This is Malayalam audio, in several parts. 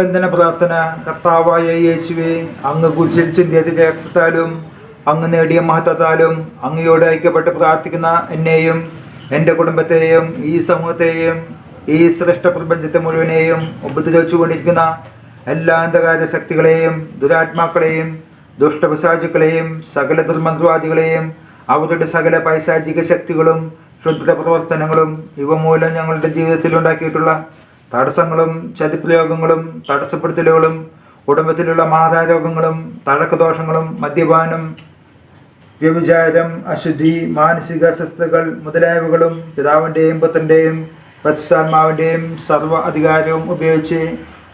ബന്ധന പ്രാർത്ഥന കർത്താവായ യേശുവെ അങ്ങ് കുരിശിൽ ചിന്തിയത് രക്തത്താലും അങ്ങ് നേടിയ മഹത്വത്താലും അങ്ങയോട് ഐക്യപ്പെട്ട് പ്രാർത്ഥിക്കുന്ന എന്നെയും എന്റെ കുടുംബത്തെയും ഈ സമൂഹത്തെയും ഈ ശ്രേഷ്ഠ പ്രപഞ്ചത്തെ മുഴുവനെയും ഉപദ്രവിച്ചുകൊണ്ടിരിക്കുന്ന എല്ലാ അന്ധകാര ശക്തികളെയും ദുരാത്മാക്കളെയും ദുഷ്ടപിശാചുക്കളെയും സകല ദുർമന്ത്രവാദികളെയും അവരുടെ സകല പൈശാചിക ശക്തികളും ക്ഷുദ്ര പ്രവർത്തനങ്ങളും ഇവ മൂലം ഞങ്ങളുടെ ജീവിതത്തിൽ ഉണ്ടാക്കിയിട്ടുള്ള തടസ്സങ്ങളും ചതിപ്രയോഗങ്ങളും തടസ്സപ്പെടുത്തലുകളും കുടുംബത്തിലുള്ള മാതാരോഗങ്ങളും തഴക്കദോഷങ്ങളും മദ്യപാനം വ്യഭിചാരം അശുദ്ധി മാനസിക അസ്വസ്ഥകൾ മുതലായവകളും പിതാവിന്റെയും പുത്രന്റെയും പരിശുദ്ധാത്മാവിന്റെയും സർവ അധികാരവും ഉപയോഗിച്ച്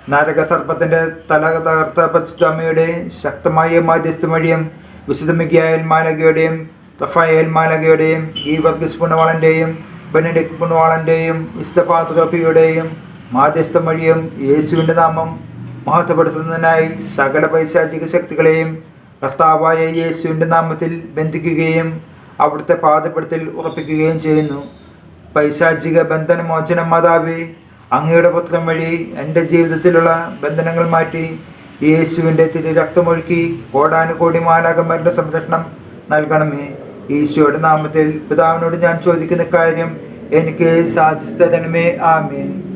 നരക സർപ്പത്തിന്റെ തല തകർത്ത പരിശുദ്ധമ്മയുടെ ശക്തമായ മാധ്യസ്ഥ വഴിയും വിശുദ്ധ മിക്കായൽ മാലകയുടെയും റഫായേൽ മാലകയുടെയും ഈ വർഗീസ് പുണവാളന്റെയും ബെനഡിക് പുണവാളന്റെയും ഇസ്തപാത്രോപ്പിയുടെയും മാധ്യസ്ഥം വഴിയും യേശുവിന്റെ നാമം മഹത്വപ്പെടുത്തുന്നതിനായി സകല പൈശാചിക ശക്തികളെയും കർത്താവായ യേശുവിന്റെ നാമത്തിൽ ബന്ധിക്കുകയും അവിടുത്തെ പാദപ്പെടുത്തൽ ഉറപ്പിക്കുകയും ചെയ്യുന്നു. പൈശാചിക ബന്ധനമോചന മാതാവേ അങ്ങയുടെ പുത്രം വഴി എന്റെ ജീവിതത്തിലുള്ള ബന്ധനങ്ങൾ മാറ്റി യേശുവിന്റെ തിരി രക്തമൊഴുക്കി കോടാനുകോടി മാലാകന്മാരുടെ സംരക്ഷണം നൽകണമേ. ഈശോയുടെ നാമത്തിൽ പിതാവിനോട് ഞാൻ ചോദിക്കുന്ന കാര്യം എനിക്ക് സാധിച്ചു തരണമേ. ആമേൻ.